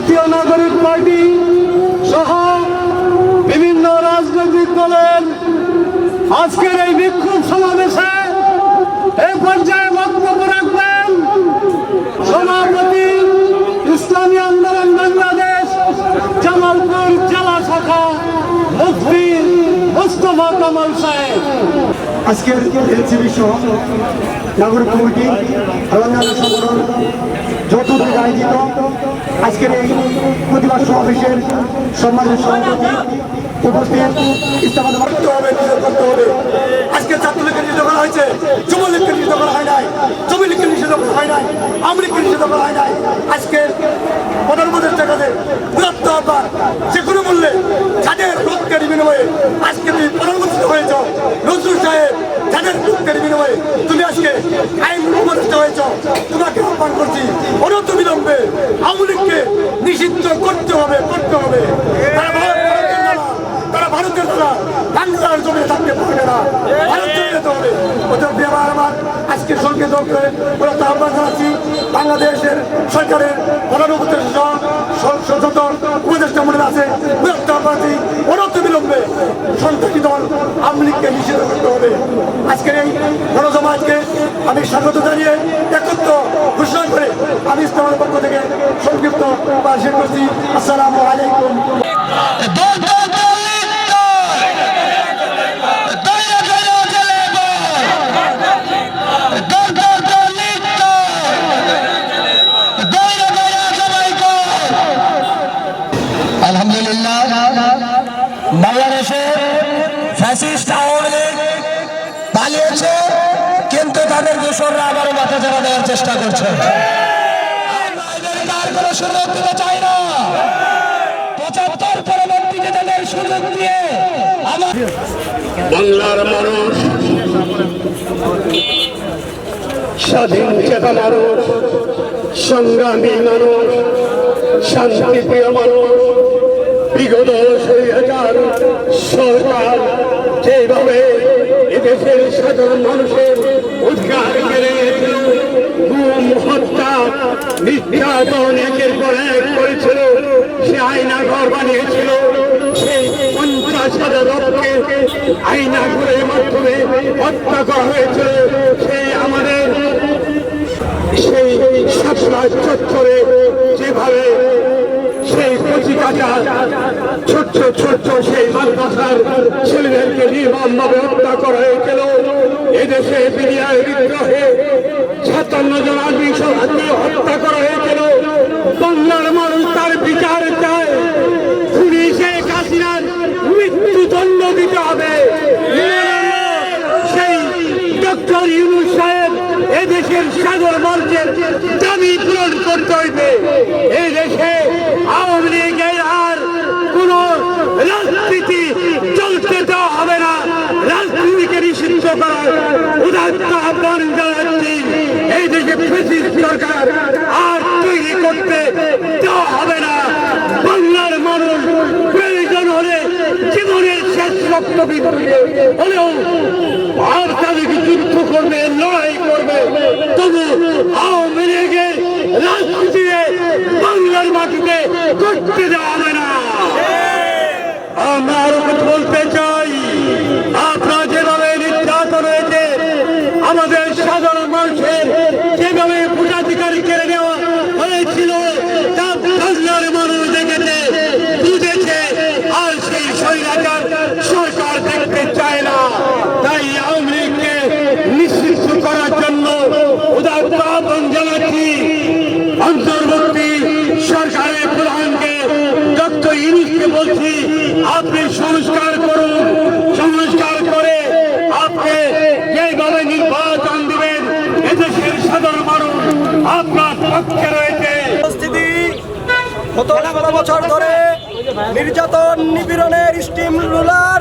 জাতীয় নাগরিক পার্টি সহ বিভিন্ন রাজনৈতিক দলের আজকের এই বিক্ষোভ সমাবেশে এই পর্যায়ে বক্তব্য রাখবেন সভাপতি ইসলামী আন্দোলন বাংলাদেশ, জামালপুর জেলা শাখা মুফতি মুস্তফা কামাল সাহেব। আজকের এনসিবি সহ নাগরিক কমিটি অন্যান্য সংগঠন, যৌথ উদ্যোগে আয়োজিত আজকের এই প্রতিবাদ সমাবেশের সম্মানিত সভাপতি উপস্থিত। ইস্তামাদ করতে হবে করতে হবে। আজকে ছাত্রলীগকে নিষিদ্ধ করা হয়েছে যুবলীগকে নিষিদ্ধ করা হয় নাই যুবলীগকে নিষেধ করা হয় নাই, আওয়ামী নিষেধ করা হয় নাই। আজকে প্রধান উপদেষ্টার কাছে বৃহত্ত আহ্বান, যে কোনো মূল্যে যাদের রক্তের বিনিময়ে আজকে তুমি প্রধানমন্ত্রী হয়েছ। নজরুল সাহেব যাদের রক্তের বিনিময়ে তুমি আজকে আইন উপদেষ্টা হয়েছ, তোমাকে আহ্বান করছি। অনন্ত বিলম্বে আওয়ামী লীগকে নিষিদ্ধ করতে হবে করতে হবে। তারা ভারতের তারা ভারতের দ্বারা বাংলার না। যেতে হবে। ওদের ব্যবহার আমার আজকে সঙ্গে আহ্বান জানাচ্ছি। বাংলাদেশের সরকারের প্রধান উপদেষ্টা যত উপদেষ্টা মন্ডল আছে। বিলম্বে সন্ত্রাসী দল আওয়ামী লীগকে নিষিদ্ধ করতে হবে। আজকের এই গণসমাজকে আমি স্বাগত জানিয়ে একত্র ঘোষণা করে আমি ইসলামের পক্ষ থেকে সংক্ষিপ্ত করছি। আসসালামু আলাইকুম। দোসররা আবারও মাথা চাড়া দেওয়ার চেষ্টা করছে। আমরা এদেরকে আর কোনো সুযোগ দিতে চাই না? পঁচাত্তর পরবর্তীতে তাদের সুযোগ দিয়ে আমার বাংলার মানুষ স্বাধীন চেতা মানুষ সংগ্রামী মানুষ শান্তিপ্রিয় মানুষ বিগত হাজার সরকার যেভাবে এদেশের সাধারণ মানুষের অধিকার কেড়ে গুম, হত্যা, নির্যাতন একের পর এক করেছিল, সে আয়না ঘর বানিয়েছিল, সেই পঞ্চাশ হাজার আইনা ঘরের মাধ্যমে হত্যা করা হয়েছিল সেই আমাদের সেই শাপলা ছোট্ট ছোট্ট সেই মাদ্রাসার ছেলেদেরকে নির্মমভাবে হত্যা করা হয়েছিল। এদেশে বিরিয়ার বিদ্রোহে সাতান্ন জন আর্মি হত্যা করা হয়েছিল। বাংলার মানুষ তার বিচার চায়। খুনি শেখ হাসিনার মৃত্যুদণ্ড দিতে হবে। সেই ডক্টর ইউনুস সাহেব এদেশের সাগর মঞ্চের দাবি পূরণ করতে হইবে। এই দেশে আওয়ামী লীগের আর কোন রাজনীতি চলতে দেওয়া হবে না রাজনীতিকে নিষিদ্ধ করার উদাত্ত আহ্বান জানাচ্ছি, এই দেশে ফেসিস্ট সরকার আর তৈরি করতে দেওয়া হবে না। বাংলার মানুষ প্রয়োজন হলে জীবনের শেষ রক্ত বিন্দুকে হলেও আর তাদেরকে যুদ্ধ করবে, লড়াই করবে। তবু আওয়ামী লীগের রাজনীতি বাংলার মাটিতে করতে দেওয়া হবে না। আমরা বলতে চাই আপনার যেভাবে নির্যাতন হয়েছে আমাদের সাধারণ মানুষের যেভাবে ভোটাধিকার কেড়ে নেওয়া হয়েছিল, তা বাংলার মানুষ দেখেছে, বুঝেছে, আর সেই স্বৈরাচার সরকার দেখতে চায় না। তাই আওয়ামী নিষিদ্ধ করার জন্য আহ্বান জানাচ্ছি। অন্তর্বর্তী সরকারের প্রধানকে, ডক্টর ইউনুসকে বলছি, আপনি সংস্কার করুন সংস্কার করে আপনি যেভাবে নির্বাচন দিবেন এদেশের সাধারণ মানুষ আপনার পক্ষে রয়েছে। উপস্থিতি গত ষোলো বছর ধরে নির্যাতন নিপীড়নের স্টিম রুলার,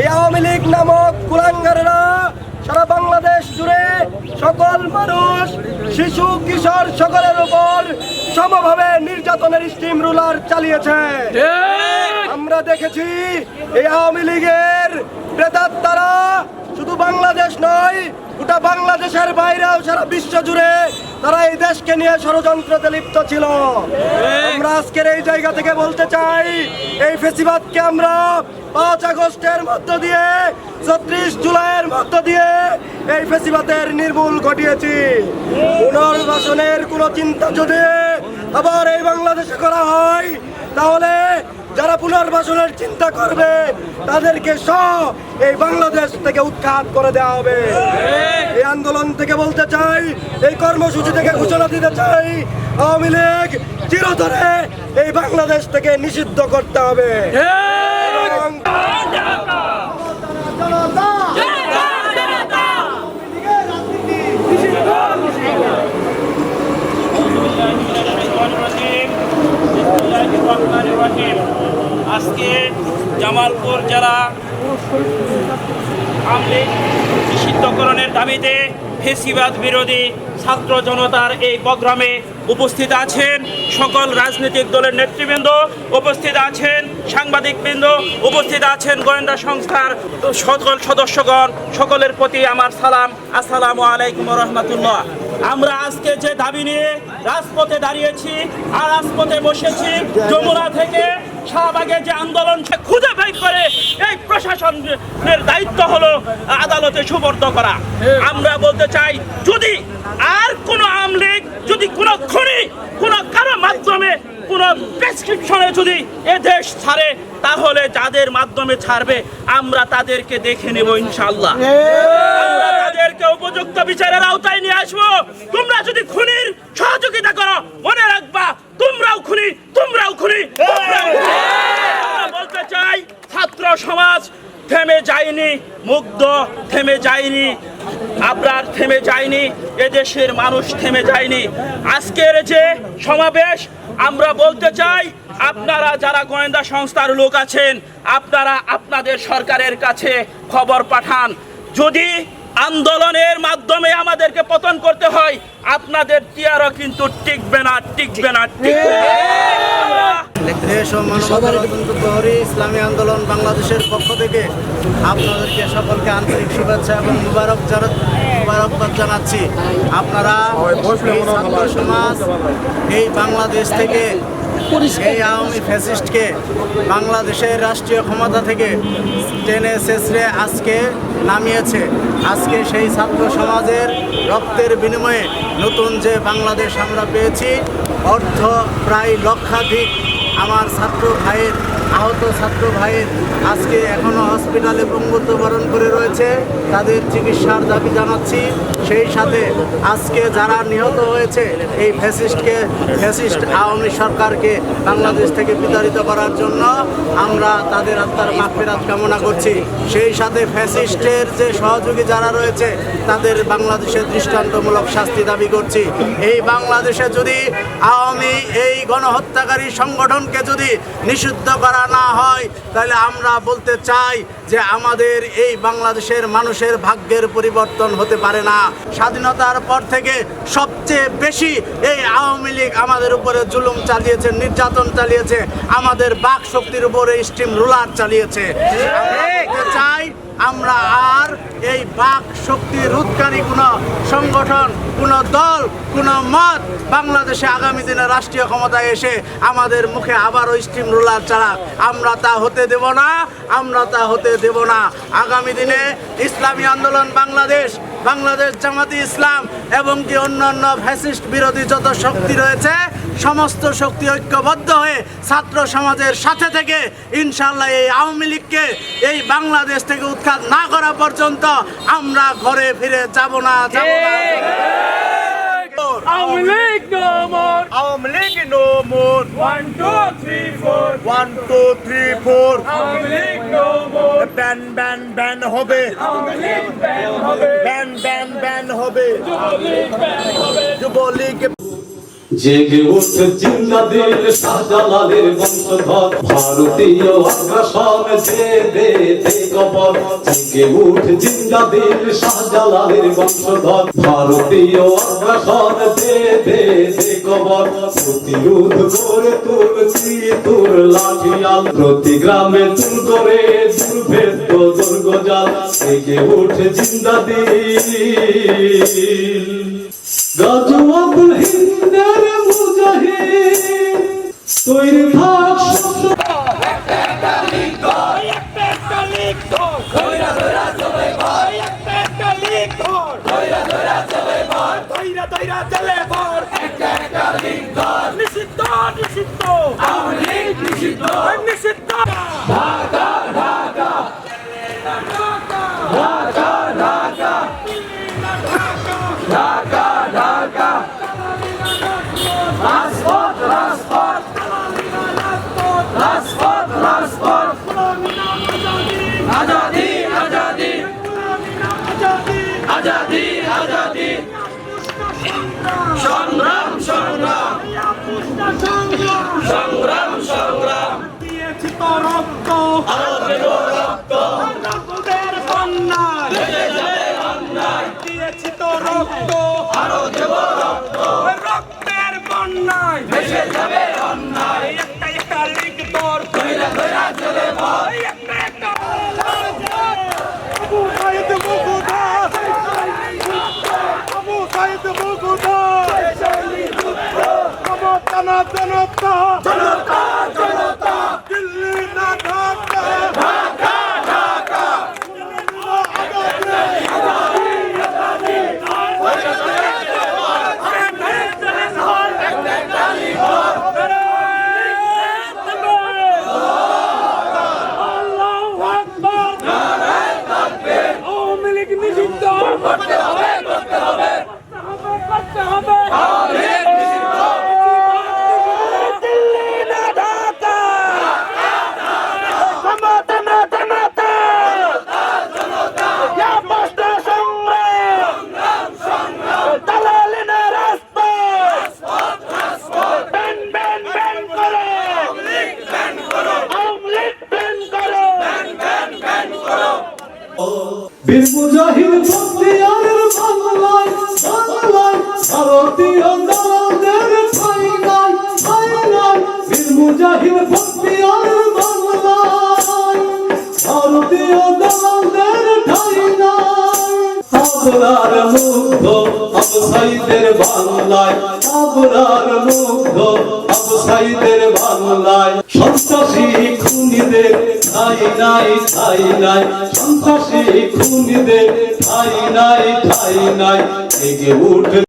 এই আওয়ামী লীগ নামক কুলাঙ্গারেরা সারা বাংলাদেশ জুড়ে সকল মানুষ, শিশু, কিশোর সকলের উপর সমভাবে নির্যাতনের স্টিম রুলার চালিয়েছে। আমরা দেখেছি এই আওয়ামী লীগের প্রেতাত্মারা শুধু বাংলাদেশ নয়, গোটা বাংলাদেশের বাইরেও সারা বিশ্ব জুড়ে তারা এই দেশকে নিয়ে ষড়যন্ত্রতে লিপ্ত ছিল। আমরা আজকের এই জায়গা থেকে বলতে চাই এই ফেসিবাদকে আমরা পাঁচ আগস্টের মধ্য দিয়ে ছত্রিশ জুলাইয়ের মধ্য দিয়ে এই ফেসিবাদের নির্মূল ঘটিয়েছি। পুনর্বাসনের কোনো চিন্তা যদি আবার এই বাংলাদেশে করা হয় তাহলে যারা পুনর্বাসনের চিন্তা করবে, তাদেরকে সব এই বাংলাদেশ থেকে উৎখাত করে দেওয়া হবে। এই আন্দোলন থেকে বলতে চাই, এই কর্মসূচি থেকে ঘোষণা দিতে চাই, আওয়ামী লীগ চিরতরে এই বাংলাদেশ থেকে নিষিদ্ধ করতে হবে। আজকে জামালপুর জেলা আমলিগ নিষিদ্ধকরণের দাবিতে ফেসিবাদ বিরোধী ছাত্র জনতার এই প্রোগ্রামে উপস্থিত আছেন সকল রাজনৈতিক দলের নেতৃবৃন্দ, উপস্থিত আছেন সাংবাদিকবৃন্দ, উপস্থিত আছেন গোয়েন্দা সংস্থার সকল সদস্যগণ, সকলের প্রতি আমার সালাম। আসসালামু আলাইকুম রহমতুল্লাহ। আমরা আজকে যে দাবি নিয়ে রাজপথে দাঁড়িয়েছি আর রাজপথে বসেছি, যমুনা থেকে শাহবাগে যে আন্দোলন সে খুঁজে বের করে, এই প্রশাসনের দায়িত্ব হলো আদালতে সুবর্দ করা। আমরা বলতে চাই, যদি আর কোনো আমলিগ যদি কোনো খনি, কোনো কারও মাধ্যমে কোনো প্রেসক্রিপশনে যদি এ দেশ ছাড়ে তাহলে যাদের মাধ্যমে ছাড়বে আমরা তাদেরকে দেখে নেব ইনশাল্লাহ আমরা তাদেরকে উপযুক্ত বিচারের আওতায় নিয়ে আসব। তোমরা যদি খুনির সহযোগিতা করো মনে রাখবা তোমরাও খুনি তোমরাও খুনি তোমরাও খুনি। বলতে চাই ছাত্র সমাজ থেমে যায়নি মুগ্ধ থেমে যায়নি আপনার থেমে যায়নি এদেশের মানুষ থেমে যায়নি। আজকের যে সমাবেশ আমরা বলতে চাই আপনারা যারা গোয়েন্দা সংস্থার লোক আছেন আপনারা আপনাদের সরকারের কাছে খবর পাঠান। যদি আন্দোলনের মাধ্যমে আমাদেরকে পতন করতে হয় আপনাদের টিয়ারও কিন্তু টিকবে না টিকবে না টিকবে দেশ ও মানবতার ইসলামী আন্দোলন বাংলাদেশের পক্ষ থেকে আপনাদেরকে সকলকে আন্তরিক শুভেচ্ছা এবং মুবারক মুবারকবাদ জানাচ্ছি। আপনারা সমাজ এই বাংলাদেশ থেকে এই আওয়ামী ফ্যাসিস্টকে বাংলাদেশের রাষ্ট্রীয় ক্ষমতা থেকে টেনে শেষরে আজকে নামিয়েছে। আজকে সেই ছাত্র সমাজের রক্তের বিনিময়ে নতুন যে বাংলাদেশ আমরা পেয়েছি অর্থ প্রায় লক্ষাধিক আমার ছাত্র ভাইয়ের আহত ছাত্র ভাইয়ের আজকে এখনও হসপিটালে পঙ্গুত্ব করে রয়েছে। তাদের চিকিৎসার দাবি জানাচ্ছি। সেই সাথে আজকে যারা নিহত হয়েছে, এই ফ্যাসিস্টকে, ফ্যাসিস্ট আওয়ামী সরকারকে বাংলাদেশ থেকে বিতাড়িত করার জন্য আমরা তাদের আত্মার মাগফিরাত কামনা করছি। সেই সাথে ফ্যাসিস্টের যে সহযোগী যারা রয়েছে, তাদের বাংলাদেশের দৃষ্টান্তমূলক শাস্তি দাবি করছি। এই বাংলাদেশে যদি আওয়ামী এই গণহত্যাকারী সংগঠনকে যদি নিষিদ্ধ করা না হয়, তাহলে আমরা বলতে চাই যে আমাদের এই বাংলাদেশের মানুষের ভাগ্যের পরিবর্তন হতে পারে না। স্বাধীনতার পর থেকে সবচেয়ে বেশি এই আওয়ামী লীগ আমাদের উপরে জুলুম চালিয়েছে, নির্যাতন চালিয়েছে, আমাদের বাক শক্তির উপরে স্টিম রুলার চালিয়েছে। আমরা চাই আমরা আর এই বাক শক্তি রোধকারী কোনো সংগঠন, কোনো দল, কোনো মত বাংলাদেশে আগামী দিনে রাষ্ট্রীয় ক্ষমতায় এসে আমাদের মুখে আবারও স্টিম রোলার চালাক। আমরা তা হতে দেব না, আমরা তা হতে দেব না। আগামী দিনে ইসলামী আন্দোলন বাংলাদেশ বাংলাদেশ জামাতি ইসলাম এবং কি অন্যান্য ফ্যাসিস্ট বিরোধী যত শক্তি রয়েছে সমস্ত শক্তি ঐক্যবদ্ধ হয়ে ছাত্র সমাজের সাথে থেকে ইনশাল্লাহ এই আওয়ামী লীগকে এই বাংলাদেশ থেকে উৎখাত না করা পর্যন্ত আমরা ঘরে ফিরে যাব না যাব না আওয়ামী লীগ. আওয়ামী লীগ মোর Awami League. Ban ban ban হবে আওয়ামী লীগ ban হবে। ব্যান ব্যান ব্যান হবে যুবলীগ ban হবে। যুবলীগ জেগে উঠ জিন্দা দিল শাহজালালের বংশধর। ভারতীয় আগ্রাসন যে দে দে কবর জেগে উঠ জিন্দা দিল শাহজালালের বংশধর। ভারতীয় আগ্রাসন দে দে দে কবর প্রতিরোধ করে তুলছি তোর লাঠিয়াল। প্রতি গ্রামে তুল করে দুর্ভেদ্য দুর্গ জাল জেগে উঠ জিন্দা দিল গাজু আব্দুল মুজাহিদ তৈরি থাক নিষিদ্ধ নিষিদ্ধ। নিষিদ্ধ। নিষিদ্ধ। সংগ্রাম সংগ্রাম। সংগ্রাম সংগ্রাম। দিয়েছি তো রক্ত। রক্ত দিয়েছি তো রক্ত আরও দেব রক্ত। রক্তের বন্যায় ভেসে যাবে অন্যায়। একটা একটা লিখ তোর ধৈরা ধৈরা চলে ভাই একটা একটা জনতা জনতা আবসাইদের বাংলায় আপনার মুগ্ধ আবু সাইদের বাংলায়। সন্ত্রাসী খুনিদের, ঠাই নাই ঠাই নাই। সন্ত্রাসী খুনিদের, ঠাই নাই ঠাই নাই। এগে উঠ